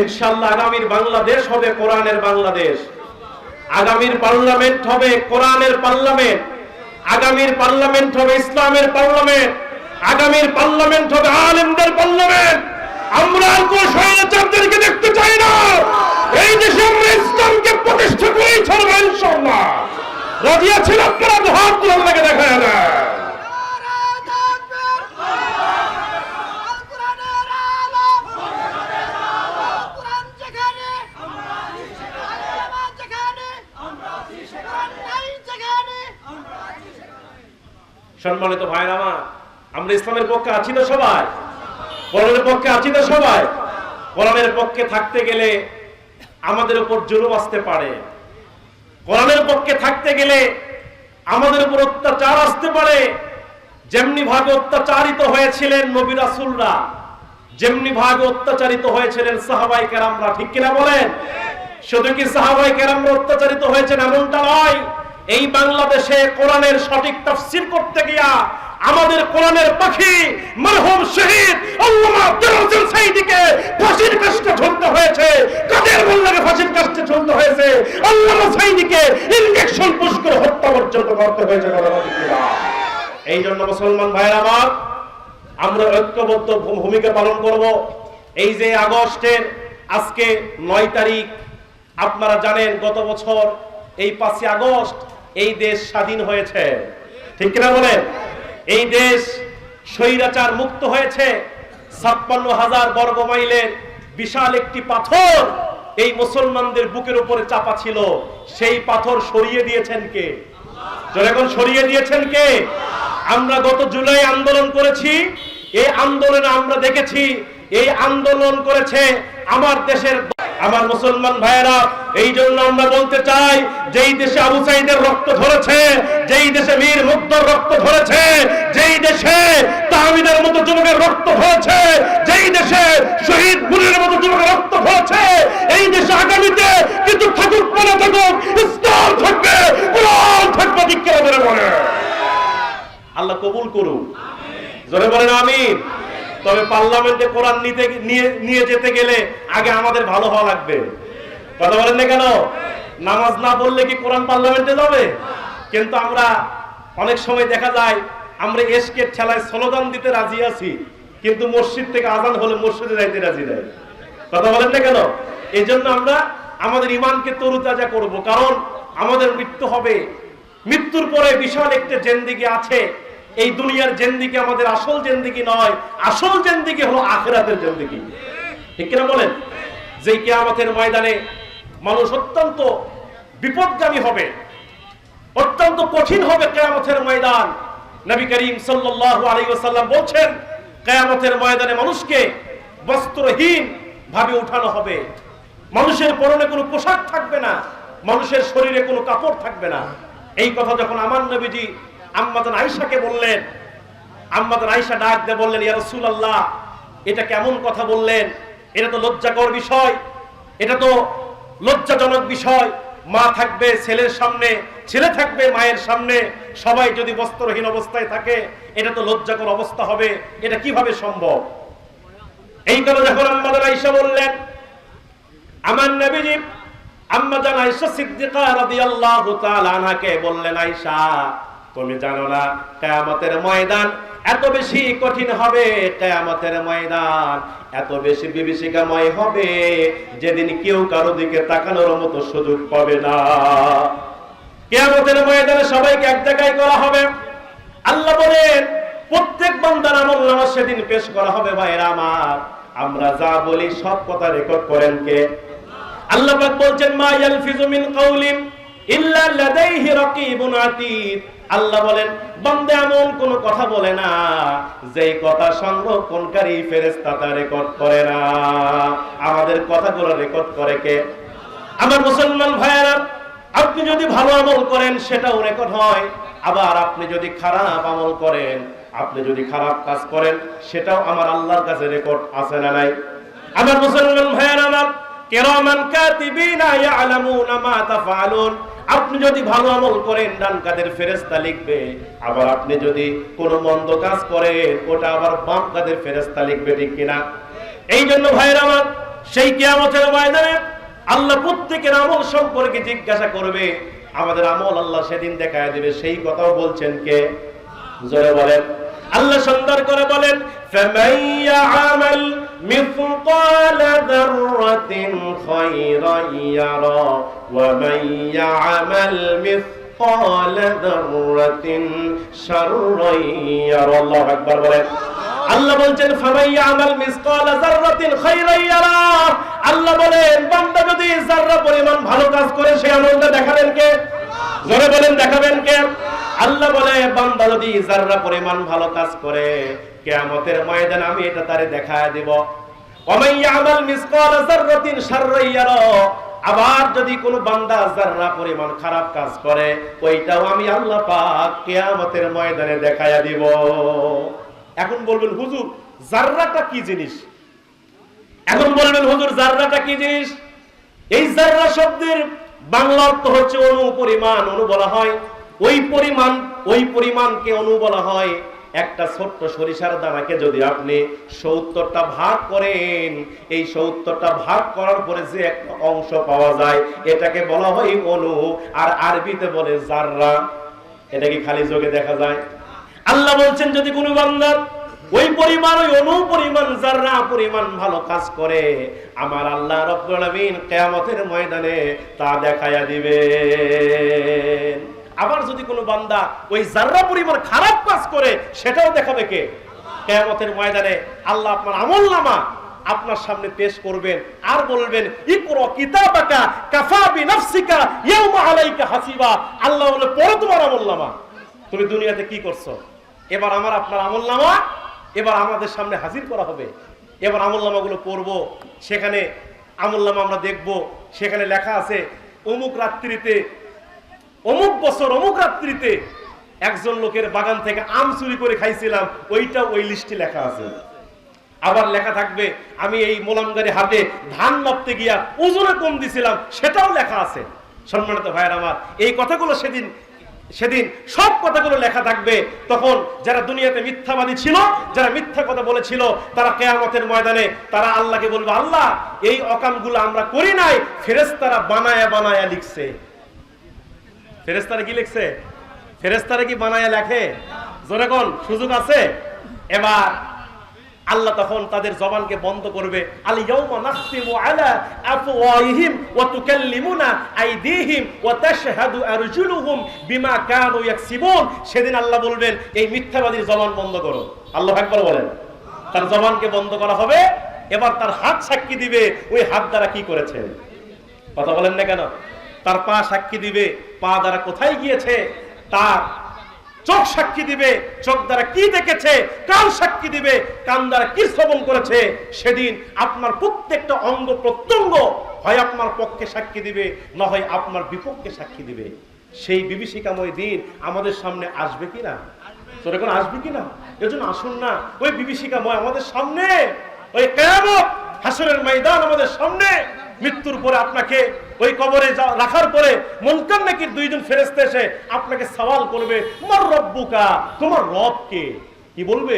ইনশাল্লাহ আগামীর বাংলাদেশ হবে কোরআনের বাংলাদেশ। আগামীর পার্লামেন্ট হবে কোরআনের পার্লামেন্ট। আগামীর পার্লামেন্ট হবে ইসলামের পার্লামেন্ট। আগামীর পার্লামেন্ট হবে আলেমদের পার্লামেন্ট। আমরা আর কোন স্বৈরাচারদেরকে দেখতে চাই না। এই দেশে আমরা ইসলামকে প্রতিষ্ঠা করেই ছাড়বো ইনশাল্লাহ রাজি আছেন আপনারা? হাত তুলে আমাকে দেখা না সম্মানিত ভাইরা আমার, আমরা ইসলামের পক্ষে আছি তো সবাই? কোরআনের পক্ষে আছি তো সবাই? কোরআনের পক্ষে থাকতে গেলে আমাদের উপর জুলুম আসতে পারে। কোরআনের পক্ষে থাকতে গেলে আমাদের উপর অত্যাচার আসতে পারে। যেমনি ভাবে অত্যাচারিত হয়েছিলেন নবী রাসূলরা, যেমনি ভাবে অত্যাচারিত হয়েছিলেন সাহাবাই কেরামরা, ঠিক কিনা বলেন? শুধু কি সাহাবাই কেরামরা অত্যাচারিত হয়েছেন এমনটা নয় এই বাংলাদেশে কোরআনের সঠিক তাফসীর করতে গিয়া আমাদের কোরআনের পাখি মরহুম শহীদ আল্লামা আব্দুল সাইদিকে ফাঁসির কাস্টে ঝুলতে হয়েছে, কাদের মোল্লাকে ফাঁসির কাস্টে ঝুলতে হয়েছে, আল্লামা সাইদিকে ইনজেকশন পুশ করে হত্যা পর্যন্ত করতে হয়েছে এই জন্য মুসলমান ভাইয়ের আমার, আমরা ঐক্যবদ্ধ ভূমিকা পালন করব। এই যে আগস্টের আজকে নয় তারিখ, আপনারা জানেন গত বছর এই পাঁচই আগস্ট এই দেশ স্বাধীন হয়েছে। ঠিক কিনা বলেন? এই দেশ স্বৈরাচার মুক্ত হয়েছে। ছাপ্পান্ন হাজার বর্গ মাইলের বিশাল একটি পাথর এই মুসলমানদের বুকের উপরে চাপা ছিল। সেই পাথর সরিয়ে দিয়েছেন কে? জনগণ সরিয়ে দিয়েছেন কে? আমরা গত জুলাই আন্দোলন করেছি। এই আন্দোলনে আমরা দেখেছি, এই আন্দোলন করেছে আমার দেশের আমার মুসলমান ভাইয়েরা। এই জন্য আমরা বলতে চাই যেই দেশে আবু সাইদের রক্ত ধরেছে যেই দেশে মীর মুগ্ধর রক্ত ধরেছে যেই দেশে তাহমিদের মতো যুবকের রক্ত ধরেছে যেই দেশে শহীদ বুলের মতো যুবকের রক্ত ধরেছে এই দেশে আগামীতে কিন্তু থাকুক মনে থাকুক ইসলাম থাকবে কোরআন থাকবে দীক্ষা বলে আল্লাহ কবুল করুন জোরে বলেন আমিন। তবে পার্লামেন্টে কোরআন নিতে নিয়ে নিয়ে যেতে গেলে আগে আমাদের ভালো হওয়া লাগবে। কথা বলেন না কেন? নামাজ না পড়লে কি কোরআন পার্লামেন্টে যাবে? কিন্তু আমরা অনেক সময় দেখা যায়, আমরা এসকে ঠেলায় স্লোগান দিতে রাজি আছি, কিন্তু মসজিদ থেকে আজান হলে মসজিদে যাইতে রাজি নাই। কথা বলেন না কেন? এই জন্য আমরা আমাদের ইমানকে তরুতাজা করব, কারণ আমাদের মৃত্যু হবে। মৃত্যুর পরে বিশাল একটা জেন্দিগি আছে। এই দুনিয়ার জেন্দিগি আমাদের আসল জেন্দিগি নয়, আসল জেন্দিগি হলো আখেরাতের জেন্দিগি। ঠিক কিনা বলেন? যে কেয়ামতের ময়দানে মানুষ অত্যন্ত বিপদগামী হবে, অত্যন্ত কঠিন হবে কেয়ামতের ময়দান। নবী করিম সাল্লাল্লাহু আলাইহি বলছেন, কেয়ামতের ময়দানে মানুষকে বস্ত্রহীন ভাবে উঠানো হবে। মানুষের পরনে কোনো পোশাক থাকবে না, মানুষের শরীরে কোনো কাপড় থাকবে না। এই কথা যখন আমার নবীজি আম্মাদান আয়েশাকে বললেন আম্মাদান আয়েশা ডাক দিয়ে বললেন, ইয়া রাসূলুল্লাহ, এটা কেমন কথা বললেন? এটা তো লজ্জাকর বিষয়, এটা তো লজ্জাজনক বিষয়। মা থাকবে, ছেলের সামনে, ছেলে থাকবে মায়ের সামনে। সবাই যদি বস্ত্রহীন অবস্থায় থাকে, এটা তো লজ্জাকর অবস্থা হবে। এটা কীভাবে সম্ভব? এই কারণে যখন আম্মাদান আয়েশা বললেন, আমার নবীজি আম্মা জান আয়েশা সিদ্দিকা রাদিয়াল্লাহু তাআলা আনহাকে বললেন, আয়েশা, তুমি জানো না, কিয়ামতের ময়দান এত বেশি কঠিন হবে কিয়ামতের ময়দান, এত বেশি বিভীষিকাময় হবে যেদিন কেউ কারও দিকে তাকানোর মতো সুযোগ পাবে না। কিয়ামতের ময়দানে সবাইকে এক জায়গায় করা হবে। আল্লাহ বলেন, প্রত্যেক বান্দার আমল নামা সেদিন পেশ করা হবে ভাইরা আমার। আমরা যা বলি সব কথা রেকর্ড করেন কে? আল্লাহ বলছেন, মা ইয়ালফিজু মিন কাউলিন ইল্লা লাদাইহি রাকিবুন আতীদ। আল্লাহ বলেন, বান্দা, এমন কোন কথা বলে না, যেই কথা সংরক্ষণকারী ফেরেশতা তা রেকর্ড করে না। আমাদের কথাগুলো রেকর্ড করে কে? আমার মুসলমান ভাইয়েরা, আপনি যদি ভালো আমল করেন, সেটাও রেকর্ড হয়। আবার আপনি যদি খারাপ আমল করেন, আপনি যদি খারাপ কাজ করেন, সেটাও আমার আল্লাহর কাছে রেকর্ড আছে না নাই? আমার মুসলমান ভাইয়েরা কেরামান কাতিবিনা ইয়ালামুনা মা তাফআলুন। আপনি যদি ভালো আমল করেন, ডান কাদের ফেরেশতা লিখবে। আবার আপনি যদি কোনো মন্দ কাজ করেন, ওটা আবার বাম কাদের ফেরেশতা লিখবে, ঠিক কিনা? এই জন্য ভাইয়েরা আমার, সেই কেয়ামতের ময়দানে আল্লাহ প্রত্যেকের আমল সম্পর্কে জিজ্ঞাসা করবে। আমাদের আমল আল্লাহ সেদিন দেখায় দেবে। সেই কথাও বলছেন কে? জোরে বলেন। আল্লাহ সুন্দর করে বলেন فَمَن يَعْمَلْ مِثْقَالَ ذَرَّةٍ خَيْرًا يَرَهُ وَمَن يَعْمَلْ مِثْقَالَ ذَرَّةٍ شَرًّا يَرَهُ আল্লাহু আকবার বলেন আল্লাহ বলছেন ফামাই আমাল মিসকাল যাররাতিন খাইরান ইয়ারা আল্লাহ বলেন বান্দা যদি যাররা পরিমাণ ভালো কাজ করে সেই আমলটা দেখাবেন কে জোরে বলেন দেখাবেন কে আল্লাহ বলে, বান্দা যদি যাররা পরিমাণ ভালো কাজ করে, কিয়ামতের ময়দান আমি এটা তারে দেখায় দেব। আবার যদি কোনো বান্দা যাররা পরিমাণ খারাপ কাজ করে, ওইটাও আমি আল্লাহ পাক কিয়ামতের ময়দানে দেখায়া দিব। এখন বলবেন, হুজুর জাররাটা কি জিনিস? এখন বলবেন, হুজুর জাররাটা কি জিনিস? এই জাররা শব্দের বাংলা অর্থ হচ্ছে অণু পরিমাণ অণু বলা হয় ওই পরিমাণ, ওই পরিমাণকে অনু বলা হয়। একটা ছোট্ট সরিষার দানাকে যদি আপনি সত্তরটা ভাগ করেন, এই সত্তরটা ভাগ করার পরে যে একটা অংশ পাওয়া যায়, এটাকে বলা হয় অণু। আর আরবিতে বলে জাররা। এটা কি খালি যোগে দেখা যায়? আল্লাহ বলছেন, যদি কোনো বান্দার ওই পরিমাণ, ওই অনু পরিমাণ যারা পরিমাণ ভালো কাজ করে, আমার আল্লাহ রব্বুল আলামিন কিয়ামতের ময়দানে তা দেখায়া দিবে আবার যদি কোনো বান্দা ওই যারা পরিমাণ খারাপ কাজ করে, সেটাও দেখাবে কে? কিয়ামতের ময়দানে আল্লাহ আপনার আমল নামা আপনার সামনে পেশ করবেন আর বলবেন, ইকরা কিতাবাকা কাফা বিনাফসিকা ইয়াউমা আলাইকা হাসিবা। আল্লাহ বলে পড়ো তোমার আমল নামা তুমি দুনিয়াতে কি করছ? এবার আমার আপনার আমল নামা এবার আমাদের সামনে হাজির করা হবে। এবার আমল নামাগুলো পড়ব, সেখানে আমল নামা আমরা দেখব, সেখানে লেখা আছে, অমুক রাত্রিতে অমুক বছর, অমুক রাত্রিতে একজন লোকের বাগান থেকে আম চুরি করে খাইছিলাম, ওইটা ওই লিস্টে লেখা আছে। আবার লেখা থাকবে, আমি এই মোলামগারি হাটে ধান মাপতে গিয়া ওজনে কম দিছিলাম, সেটাও লেখা আছে। সম্মানিত ভাইয়ের আমার, এই কথাগুলো সেদিন সেদিন সব কথাগুলো লেখা থাকবে। তখন যারা দুনিয়াতে মিথ্যাবাদী ছিল, যারা মিথ্যা কথা বলেছিল, তারা কেয়ামতের ময়দানে তারা আল্লাহকে বলবে, আল্লাহ, এই অকামগুলো আমরা করি নাই ফেরেস্তারা বানায়া বানায়া লিখছে। ফেরেস্তারা কি লিখছে? ফেরেস্তারা কি বানায়া লেখে? জোরে কোন, সুযোগ আছে? এবার আল্লাহ তখন তাদের জবানকে বন্ধ করবে। সেদিন আল্লাহ বলবেন, এই মিথ্যাবাদীর জবান বন্ধ করো। আল্লাহ আকবার বলেন। তার জবানকে বন্ধ করা হবে, এবার তার হাত সাক্ষী দিবে, ওই হাত দ্বারা কি করেছে? কথা বলেন না কেন? তার পা সাক্ষী দিবে পা দ্বারা কোথায় গিয়েছে? তার চোখ সাক্ষী দিবে, চোখ দ্বারা কি দেখেছে, কান সাক্ষী দিবে, কান দ্বারা কি শ্রবণ করেছে, সেদিন আপনার প্রত্যেকটা অঙ্গ প্রত্যঙ্গ হয় আপনার পক্ষে সাক্ষী দিবে, না হয় আপনার বিপক্ষে সাক্ষী দিবে। সেই বিভীষিকাময় দিন আমাদের সামনে আসবে কিনা? তোর এখন আসবে কিনা? এজন্য আসুন না। ওই বিভীষিকাময় আমাদের সামনে, ওই কেয়ামত, হাসরের ময়দান আমাদের সামনে। মৃত্যুর পরে আপনাকে ওই কবরে রাখার পরে মনকান নাকির দুইজন ফেরেস্তে এসে আপনাকে সওয়াল করবে, মার রব্বুকা, তোমার রব কে? বলবে?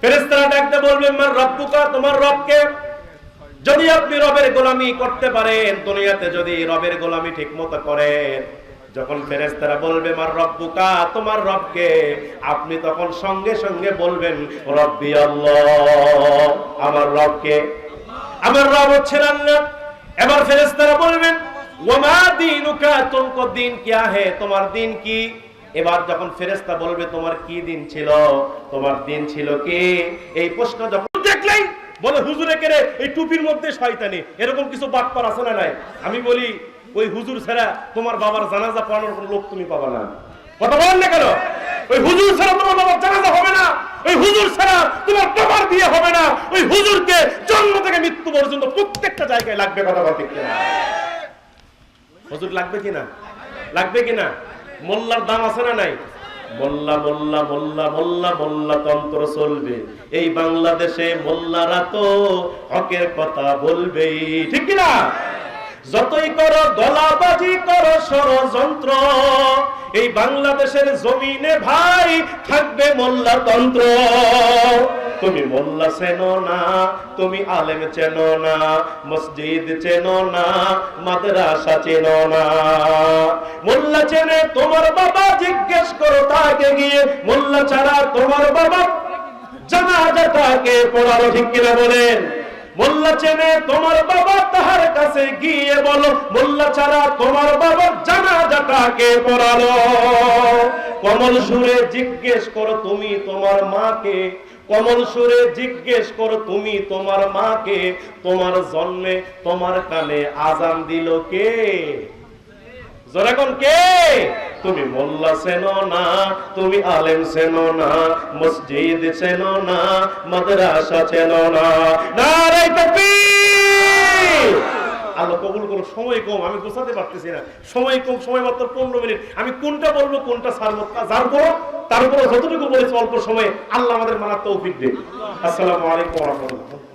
ফেরেস্তারা ডাকতে বলবে, মার রব্বুকা, তোমার রব কে? যদি আপনি রবের গোলামি করতে পারেন, দুনিয়াতে যদি রবের গোলামি ঠিক মতো করেন, যখন ফেরেস্তারা বলবে, মার রব্বুকা, তোমার রবকে আপনি তখন সঙ্গে সঙ্গে বলবেন, রব্বি আল্লাহ, আমার রবকে আমার রব হচ্ছেন আল্লাহ। এবার ফেরেস্তারা বলবেন, ওমা তুমকো দিন কিয়া হে তোমার দিন কি? এবার যখন ফেরেস্তা বলবে, তোমার কি দিন ছিল? তোমার দিন ছিল কি? এই প্রশ্ন যখন দেখলেই বলে, হুজুরে কেড়ে এই টুপির মধ্যে শয়তানি। এরকম কিছু বাটপার আছে না নাই? আমি বলি, ওই হুজুর ছাড়া তোমার বাবার জানাজা পড়ানোর কোনো লোক তুমি পাবা না। কথা বলেন না কেন? ওই হুজুর ছাড়া তোমার বাবার জানাজা হবে না। ওই হুজুর ছাড়া তোমার তোমার বিয়ে হবে না। ওই হুজুরকে জন্ম থেকে মৃত্যু পর্যন্ত প্রত্যেকটা জায়গায় লাগবে কথা বলতে হুজুর লাগবে কিনা লাগবে কিনা মোল্লার দাম আছে না নাই? মোল্লা মোল্লা মোল্লা মোল্লা মোল্লা তন্ত্র চলবে। এই বাংলাদেশে মোল্লারা তো হকের কথা বলবেই। ঠিক কিনা? যতই করো গলাবাজি করো ষড়যন্ত্র। এই বাংলাদেশের জমিনে ভাই থাকবে মোল্লা তন্ত্র। তুমি মোল্লা চেনো না, তুমি আলেম চেনো না, মসজিদ চেনো না, মাদ্রাসা চেনো না। মোল্লা চেনে তোমার বাবা, জিজ্ঞেস করো তাকে গিয়ে। মোল্লা ছাড়া তোমার বাবা জানাজাটাকে পড়ালো ঠিক কিনা বলেন। মোল্লা চেনে তোমার বাবা তাহার কাছে গিয়ে বলো, মোল্লা ছাড়া তোমার বাবা জানাজাটাকে পড়ালো। কমল সুরে জিজ্ঞেস করো, তুমি তোমার মাকে? কমল সুরে জিজ্ঞেস করো, তুমি তোমার মাকে? তোমার জন্মে তোমার কানে আজান দিল কে? জোরাগন কে? তুমি মোল্লা না, তুমি আলেম না, মসজিদ না, মাদ্রাসা না। কবুল করো সময় কম, আমি বোঝাতে পারতেছি না। সময় কম, সময় মাত্র পনেরো মিনিট। আমি কোনটা বলব, কোনটা ছাড়বো যার করো তার উপরে যতটুকু বলেছি, অল্প সময়ে আল্লাহ আমাদের মানার তৌফিক আসসালামু আলাইকুম রাহমাতুল্লাহ।